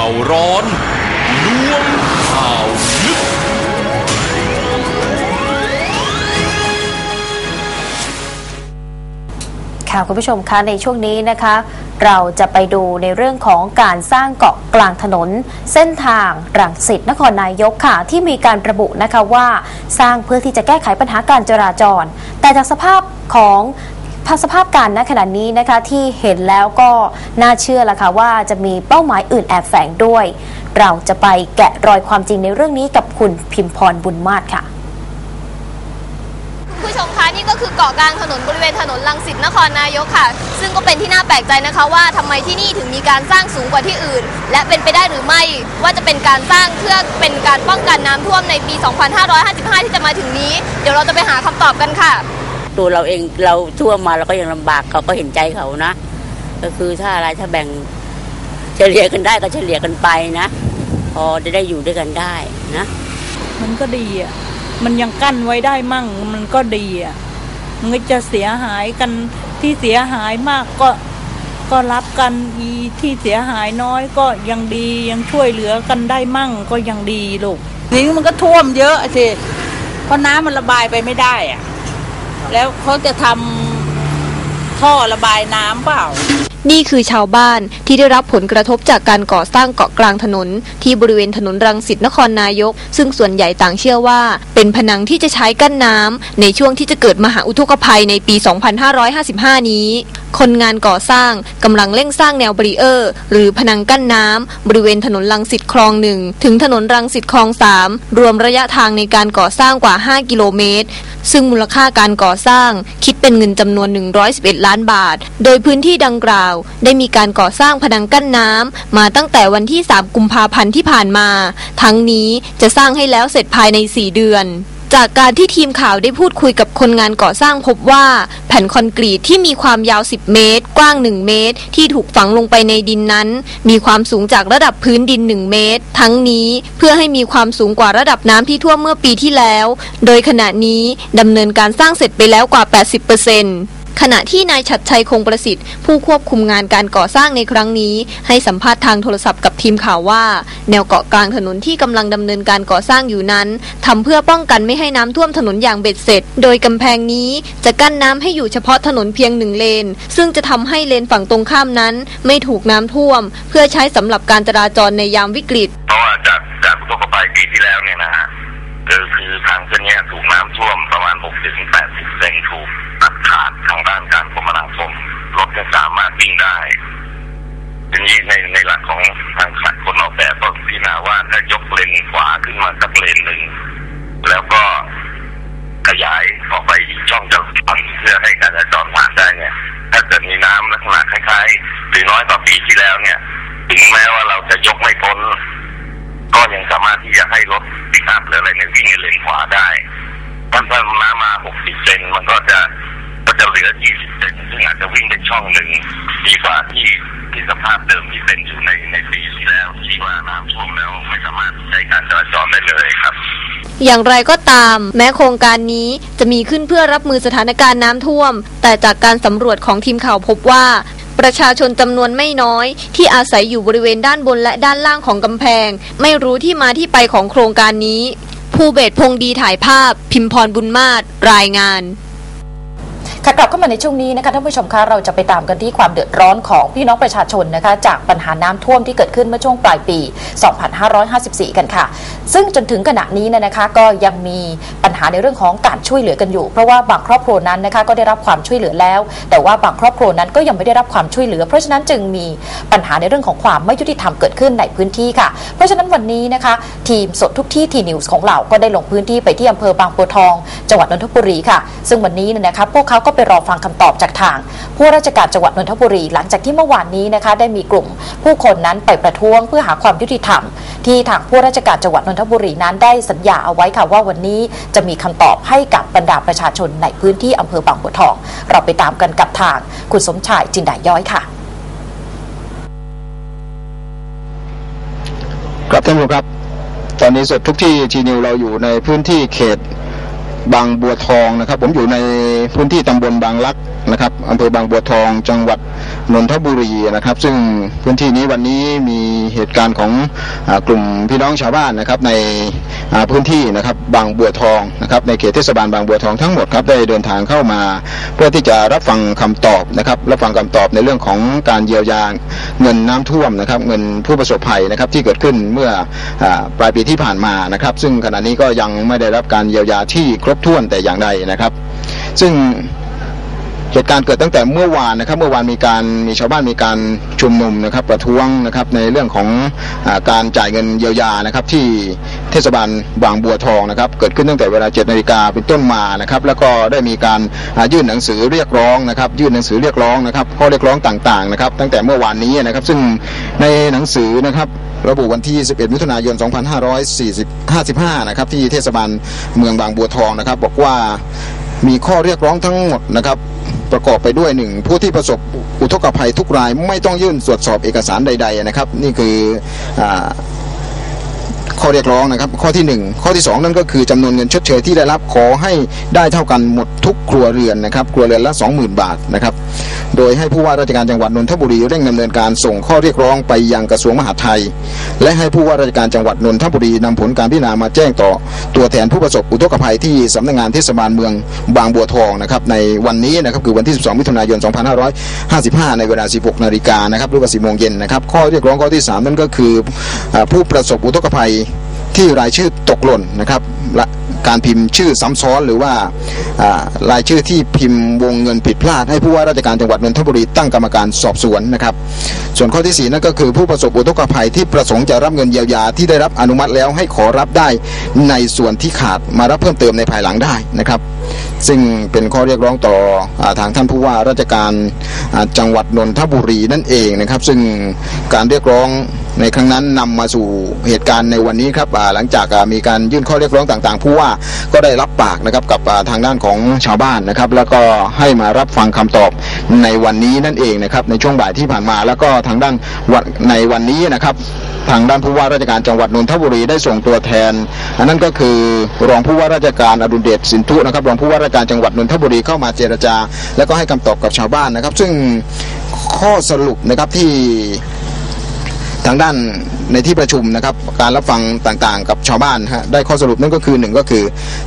าวร้อนล้วงข่าวลึก ค่ะคุณผู้ชมคะในช่วงนี้นะคะ เราจะไปดูในเรื่องของการสร้างเกาะกลางถนน เส้นทางรังสิตนครนายกค่ะ ที่มีการระบุนะคะว่า สร้างเพื่อที่จะแก้ไขปัญหาการจราจร แต่จากสภาพของ ภาสภาพการณขณะนี้นะคะที่เห็นแล้วก็น่าเชื่อละค่ะว่าจะมีเป้าหมายอื่นแอบแฝงด้วย เราจะไปแกะรอยความจริงในเรื่องนี้กับคุณพิมพรบุญมาศค่ะคุณผู้ชมคะนี่ก็คือเกาะกลางถนนบริเวณถนนลังสิตนครนายกค่ะ ซึ่งก็เป็นที่น่าแปลกใจนะคะว่าทำไมที่นี่ถึงมีการสร้างสูงกว่าที่อื่น และเป็นไปได้หรือไม่ว่าจะเป็นการสร้างเพื่อเป็นการป้องกันน้ำท่วมในปี 2555 ที่จะมาถึงนี้ เดี๋ยวเราจะไปหาคำตอบกันค่ะ ตัวเราเองเราท่วมมาเราก็ยังลำบากเขาก็เห็นใจเขานะ ก็คือถ้าอะไรถ้าแบ่งเฉลี่ยกันได้ก็เฉลี่ยกันไปนะ พอจะได้อยู่ด้วยกันได้นะ มันก็ดีอะมันยังกั้นไว้ได้มั่ง มันก็ดีอะมันก็จะเสียหายกันที่เสียหายมากก็ก็รับกันอีที่เสียหายน้อยก็ยังดียังช่วยเหลือกันได้มั่งก็ยังดีลูกนี่มันก็ท่วมเยอะสิเพราะน้ำมันระบายไปไม่ได้อะ แล้วเขาจะทำท่อระบายน้ำเปล่า นี่คือชาวบ้านที่ได้รับผลกระทบจากการก่อสร้างเกาะกลางถนน ที่บริเวณถนนรังสิตนครนายก ซึ่งส่วนใหญ่ต่างเชื่อว่า เป็นผนังที่จะใช้กั้นน้ำในช่วงที่จะเกิดมหาอุทกภัยในปี 2555 นี้ คนงานก่อสร้างกำลังเร่งสร้างแนวบรีเออร์ หรือผนังกั้นน้ำบริเวณถนนรังสิตคลองหนึ่งถึงถนนรังสิตคลองสามรวมระยะทางในการก่อสร้างกว่า 5 กิโลเมตร ซึ่งมูลค่าการก่อสร้างคิดเป็นเงินจำนวน 111 ล้านบาท โดยพื้นที่ดังกล่าวได้มีการก่อสร้างผนังกั้นน้ำมาตั้งแต่วันที่ 3 กุมภาพันธ์ที่ผ่านมา ทั้งนี้จะสร้างให้แล้วเสร็จภายใน 4 เดือนจากการที่ทีมข่าวได้พูดคุยกับคนงานก่อสร้างพบว่า แผ่นคอนกรีตที่มีความยาว 10 เมตร กว้าง 1 เมตร ที่ถูกฝังลงไปในดินนั้น มีความสูงจากระดับพื้นดิน 1 เมตร ทั้งนี้เพื่อให้มีความสูงกว่าระดับน้ำที่ท่วมเมื่อปีที่แล้ว โดยขณะนี้ดำเนินการสร้างเสร็จไปแล้วกว่า 80% ขณะที่นายชัดชัยคงประสิทธิ์ ผู้ควบคุมงานการก่อสร้างในครั้งนี้ ให้สัมภาษณ์ทางโทรศัพท์กับทีมข่าวว่า แนวเกาะกลางถนนที่กำลังดำเนินการก่อสร้างอยู่นั้นทำเพื่อป้องกันไม่ให้น้ำท่วมถนนอย่างเบ็ดเสร็จ โดยกำแพงนี้จะกั้นน้ำให้อยู่เฉพาะถนนเพียงหนึ่งเลน ซึ่งจะทำให้เลนฝั่งตรงข้ามนั้น ไม่ถูกน้ำท่วม เพื่อใช้สำหรับการจราจรในยามวิกฤตเพราะว่าจากจากอุทกภัยปีที่แล้วเนี่ยนะฮะก็คือทางเส้นนี้ถูกน้ำท่วมประมาณ60ถึง80เซน ขาดทางด้านการคมนาคมรถจะสามารถวิ่งได้ทีนี้ในในหลักของทางขัดคนออกแบบก็พิจารณาว่าถ้ายกเลนขวาขึ้นมาสักเลนหนึ่งแล้วก็ขยายออกไปอีกช่องจราจรเพื่อให้การจราจรผ่านได้เนี่ย ถ้าเกิดมีน้ำลักษณะคล้ายๆ หรือน้อยกว่าปีที่แล้วเนี่ย ถึงแม้ว่าเราจะยกไม่พ้น ก็ยังสามารถที่จะให้รถปิกอัพหรืออะไรเนี่ยวิ่งในเลนขวาได้ถ้าถ้าน้ำมา60 เซนมันก็จะก็จะเห ลือ20เซนซึ่งอาจจะวิ่งได้ช่องหนึ่งดีกว่าที่ที่สภาพเดิมที่เป็นอยู่ในในปีที่แล้วที่ว่าน้ำท่วมแล้วไม่สามารถใช้การจราจรได้เลยครับอย่างไรก็ตาม แม้โครงการนี้จะมีขึ้นเพื่อรับมือสถานการณ์น้ำท่วม แต่จากการสำรวจของทีมข่าวพบว่า ประชาชนจำนวนไม่น้อย ที่อาศัยอยู่บริเวณด้านบนและด้านล่างของกำแพง ไม่รู้ที่มาที่ไปของโครงการนี้ ภูเบศพงษ์ดีถ่ายภาพ พิมพรบุญมาศรายงาน ค่ะกลับเข้ามาในช่วงนี้นะคะท่านผู้ชมคะเราจะไปตามกันที่ความเดือดร้อนของพี่น้องประชาชนนะคะจากปัญหาน้ำท่วมที่เกิดขึ้นเมื่อช่วงปลายปี 2554 กันค่ะ ซึ่งจนถึงขณะนี้เนยนะคะก็ยังมีปัญหาในเรื่องของการช่วยเหลือกันอยู่ เพราะว่าบางครอบครัวนั้นนะคะก็ได้รับความช่วยเหลือแล้ว แต่ว่าบางครอบครัวนั้นก็ยังไม่ได้รับความช่วยเหลือ เพราะฉะนั้นจึงมีปัญหาในเรื่องของความไม่ยุติธรรมเกิดขึ้นในพื้นที่ค่ะ เพราะฉะนั้นวันนี้นะคะ ทีมสดทุกที่ทีนิวส์ของเราก็ได้ลงพื้นที่ไปที่อำเภอบางบัวทอง จังหวัดนนทบุรีค่ะ ซึ่งวันนี้นะคะพวกเขาก็ไปรอฟังคำตอบจากทาง ผู้ราชการจังหวัดนนทบุรี หลังจากที่เมื่อวานนี้นะคะได้มีกลุ่ม ผู้คนนั้นไปประท้วงเพื่อหาความยุติธรรม ที่ทางผู้ราชการจังหวัดนนทบุรีนั้นได้สัญญาเอาไว้ค่ะว่าวันนี้จะมีคำตอบให้กับบรรดาประชาชนในพื้นที่อำเภอบางบัวทอง เราไปตามกันกับทาง คุณสมชายจินดาย้อยค่ะครับท่านผู้ชมครับ ตอนนี้สดทุกที่ทีนิวเราอยู่ในพื้นที่เขต บางบัวทองนะครับ ผมอยู่ในพื้นที่ตำบลบางลักนะครับอำเภอบางบัวทองจังหวัดนนทบุรีนะครับ ซึ่งพื้นที่นี้วันนี้มีเหตุการณ์ของอกลุ่มพี่น้องชาวบ้านนะครับในพื้นที่นะครับบางบัวทองนะครับในเขตเทศบาลบางบัวทองทั้งหมดครับได้เดินทางเข้ามา เพื่อที่จะรับฟังคำตอบนะครับรับฟังคำตอบในเรื่องของการเยียวยาเงินน้ำท่วมนะครับเงินผู้ประสบภัยนะครับที่เกิดขึ้นเมื่ออปลายปีที่ผ่านมานะครับ ซึ่งขณะนี้ก็ยังไม่ได้รับการเยียวยาที่ครบถ้วนแต่อย่างใดนะครับ ซึ่งเหตุการณ์เกิดตั้งแต่เมื่อวานนะครับ เมื่อวานมีการมีชาวบ้านมีการชุมนุมนะครับประท้วงนะครับในเรื่องของอาการจ่ายเงินเยียวยานะครับที่เทศบาลบางบัวทองนะครับ เกิดขึ้นตั้งแต่เวลา7นาฬิกาเป็นต้นมานะครับ แล้วก็ได้มีการยื่นหนังสือเรียกร้องนะครับ ยื่นหนังสือเรียกร้องนะครับข้อเรียกร้องต่างๆนะครับ ตั้งแต่เมื่อวานนี้นะครับ ซึ่งในหนังสือนะครับ ระบุวันที่ 11 มิถุนายน 2555 นะครับ ที่เทศบาลเมืองบางบัวทองนะครับ บอกว่ามีข้อเรียกร้องทั้งหมดนะครับ ประกอบไปด้วยหนึ่งผู้ที่ประสบอุทกภัยทุกรายไม่ต้องยื่นตรวจสอบเอกสารใด ๆ นะครับ นี่คืออข้อเรียกร้องนะครับ ข้อที่หนึ่งข้อที่สองนั่นก็คือจำนวนเงินชดเชยที่ได้รับขอให้ได้เท่ากันหมดทุกครัวเรือนนะครับ ครัวเรือนละ 20,000 บาทนะครับโดยให้ผู้ว่าราชการจังหวัดนนทบุรีเร่งดำเนินการส่งข้อเรียกร้องไปยังกระทรวงมหาดไทย และให้ผู้ว่าราชการจังหวัดนนทบุรีนำผลการพิจารณามาแจ้งต่อ ตัวแทนผู้ประสบอุทกภัยที่สำนักงานเทศบาลเมืองบางบัวทองนะครับในวันนี้นะครับคือวันที่ 12 มิถุนายน 2555 ในเวลา 16 นาฬิกานะครับหรือว่า 10 โมงเย็นนะครับข้อเรียกร้องข้อที่ 3 นั่นก็คือผู้ประสบอุทกภัยที่รายชื่อตกหล่นนะครับและการพิมพ์ชื่อซ้ำซ้อนหรือว่าอ่ารายชื่อที่พิมพ์วงเงินผิดพลาด ให้ผู้ว่าราชการจังหวัดนนทบุรีตั้งกรรมการสอบสวนนะครับ ส่วนข้อที่4นั่นก็คือผู้ประสบอุทกภัยที่ประสงค์จะรับเงินเยียวยาที่ได้รับอนุมัติแล้วให้ขอรับได้ในส่วนที่ขาดมารับเพิ่มเติมในภายหลังได้นะครับ ซึ่งเป็นข้อเรียกร้องต่ออทางท่านผู้ว่าราชการจังหวัดนนทบุรีนั่นเองนะครับ ซึ่งการเรียกร้องในครั้งนั้นนำมาสู่เหตุการณ์ในวันนี้ครับหลังจากมีการยื่นข้อเรียกร้องต่างๆ ผู้ว่าก็ได้รับปากนะครับกับทางด้านของชาวบ้านนะครับ แล้วก็ให้มารับฟังคำตอบในวันนี้นั่นเองนะครับในช่วงบ่ายที่ผ่านมาแล้วก็ทางด้านวันในวันนี้นะครับทางด้านผู้ว่าราชการจังหวัดนนทบุรีได้ส่งตัวแทน อันนั้นก็คือรองผู้ว่าราชการอดุลเดชสินธุนะครับรองผู้ว่าราชการจังหวัดนนทบุรีเข้ามาเจรจา แล้วก็ให้คำตอบกับชาวบ้านนะครับ ซึ่งข้อสรุปนะครับที่ ทางด้านในที่ประชุมนะครับการรับฟังต่างๆ กับชาวบ้านฮะได้ข้อสรุปนั่นก็คือหนึ่งก็คือ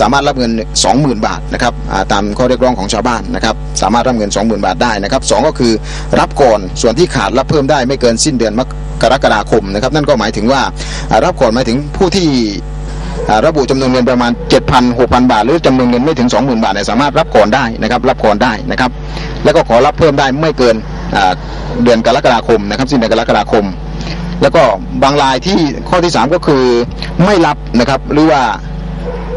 สามารถรับเงิน 20,000 บาทนะครับตามข้อเรียกร้องของชาวบ้านนะครับสามารถรับเงิน 20,000 บาทได้นะครับสองก็คือรับก่อนส่วนที่ขาดรับเพิ่มได้ไม่เกินสิ้นเดือนมกรกฎาคมนะครับนั่นก็หมายถึงว่ารับก่อนหมายถึงผู้ที่ระบุจำนวนเงินประมาณ 7,000 6,000 บาท หรือจำนวนเงินไม่ถึง 20,000 บาทเนี่ยสามารถรับก่อนได้นะครับรับก่อนได้นะครับแล้วก็ขอรับเพิ่มได้ไม่เกินเดือนกรกฎาคมนะครับสิ้นเดือนกรกฎาคม แล้วก็บางรายที่ข้อที่ 3 ก็คือไม่รับนะครับ หรือว่า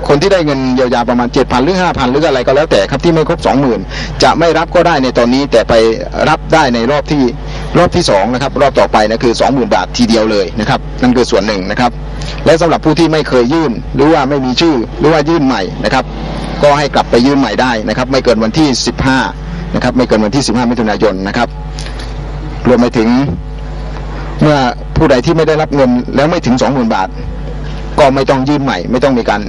คนที่ได้เงินเยียวยาประมาณ 7,000 หรือ 5,000 หรืออะไรก็แล้วแต่ครับที่ไม่ครบ 20,000 จะไม่รับก็ได้ในตอนนี้ แต่ไปรับได้ในรอบที่รอบที่สองนะครับ รอบต่อไปนะคือ 20,000 บาททีเดียวเลยนะครับ นั่นคือส่วนหนึ่งนะครับ และสำหรับผู้ที่ไม่เคยยื่น หรือว่าไม่มีชื่อหรือว่ายื่นใหม่นะครับ ก็ให้กลับไปยื่นใหม่ได้นะครับ ไม่เกินวันที่ 15 นะครับ ไม่เกินวันที่ 15 มิถุนายนนะครับรวมไปถึง เมื่อผู้ใดที่ไม่ได้รับเงินแล้วไม่ถึง 20,000 บาท ก็ไม่ต้องยื่นใหม่ ไม่ต้องมีการ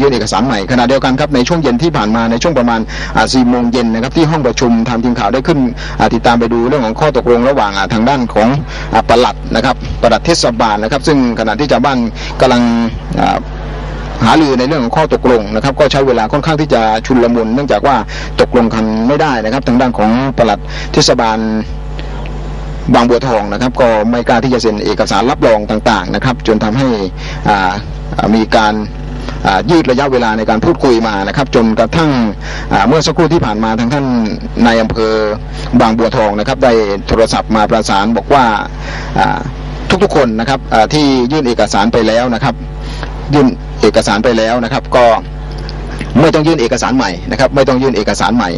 ยื่นเอกสารใหม่ขณะเดียวกันครับในช่วงเย็นที่ผ่านมาในช่วงประมาณ4โมงเย็นนะครับที่ห้องประชุมทางทีมข่าวได้ขึ้นติดตามไปดูเรื่องของข้อตกลงระหว่างทางด้านของอ่าปลัดนะครับประหลัดเทศบาลนะครับ ซึ่งขณะที่ชาวบ้านกำลังอ่าหารือในเรื่องของข้อตกลงนะครับ ก็ใช้เวลาค่อนข้างที่จะชุนลมุนเนื่องจากว่าตกลงกันไม่ได้นะครับ ทางด้านของประหลัดเทศบาล บางบัวทองนะครับ ก็ไม่กล้าที่จะเซ็นเอกสารรับรองต่างๆนะครับ จนทำให้มีการยืดระยะเวลาในการพูดคุยมานะครับ จนกระทั่งเมื่อสักครู่ที่ผ่านมาทางท่านนายอำเภอบางบัวทองนะครับ ได้โทรศัพท์มาประสานบอกว่าทุกๆคนนะครับที่ยื่นเอกสารไปแล้วนะครับ ยื่นเอกสารไปแล้วนะครับ ก็ ไม่ต้องยื่นเอกสารใหม่นะครับไม่ต้องยื่นเอกสารใหม่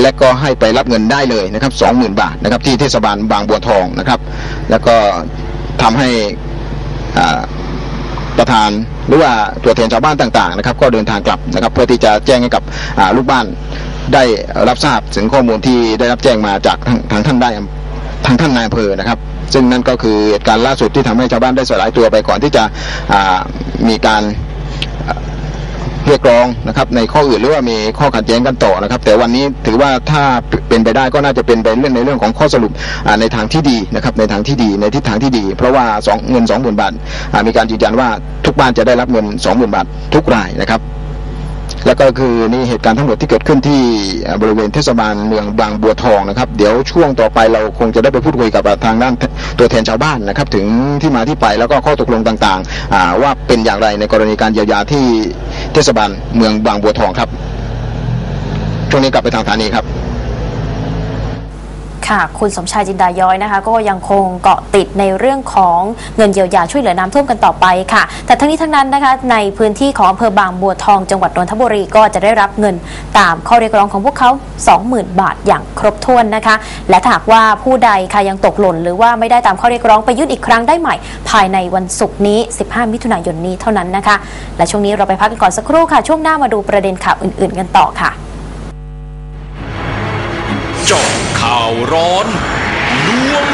และก็ให้ไปรับเงินได้เลยนะครับสองหมื่นบาทนะครับที่เทศบาลบางบัวทองนะครับ แล้วก็ทำให้ประธานหรือว่าตัวแทนชาวบ้านต่างๆนะครับก็เดินทางกลับนะครับเพื่อที่จะแจ้งให้กับลูกบ้านได้รับทราบถึงข้อมูลที่ได้รับแจ้งมาจากทางท่านได้ทางท่านนายอำเภอนะครับ ซึ่งนั่นก็คือเหตุการณ์ล่าสุดที่ทำให้ชาวบ้านได้สลายตัวไปก่อนที่จะมีการ เรียกร้องนะครับ ในข้ออื่นหรือว่ามีข้อขัดแย้งกันต่อนะครับ แต่วันนี้ถือว่าถ้าเป็นไปได้ก็น่าจะเป็นไปเรื่องในเรื่องของข้อสรุปในทางที่ดีนะครับในทางที่ดีในทิศทางที่ดี เพราะว่าสองเงิน 20,000 บาทมีการยืนยันว่าทุกบ้านจะได้รับเงิน 20,000 บาททุกรายนะครับ แล้วก็คือนี่เหตุการณ์ทั้งหมดที่เกิดขึ้นที่บริเวณเทศบาลเมืองบางบัวทองนะครับ เดี๋ยวช่วงต่อไปเราคงจะได้ไปพูดคุยกับทางด้านตัวแทนชาวบ้านนะครับ ถึงที่มาที่ไปแล้วก็ข้อตกลงต่างๆ ว่าเป็นอย่างไรในกรณีการเยียวยาที่เทศบาลเมืองบางบัวทองครับช่วงนี้กลับไปทางสถานีครับ ค่ะ คุณสมชายจินดาย้อยนะคะ ก็ยังคงเกาะติดในเรื่องของเงินเยียวยาช่วยเหลือน้ำท่วมกันต่อไปค่ะ แต่ทั้งนี้ทั้งนั้นนะคะ ในพื้นที่ของอำเภอบางบัวทองจังหวัดนนทบุรีก็จะได้รับเงินตามข้อเรียกร้องของพวกเขา 20,000 บาทอย่างครบถ้วนนะคะ และถ้าหากว่าผู้ใดค่ะยังตกหล่น หรือว่าไม่ได้ตามข้อเรียกร้องไปยื่นอีกครั้งได้ใหม่ ภายในวันศุกร์นี้ 15 มิถุนายนนี้เท่านั้นนะคะ และช่วงนี้เราไปพักกันก่อนสักครู่ค่ะ ช่วงหน้ามาดูประเด็นข่าวอื่น ๆ กันต่อค่ะ ข่าวร้อนรวม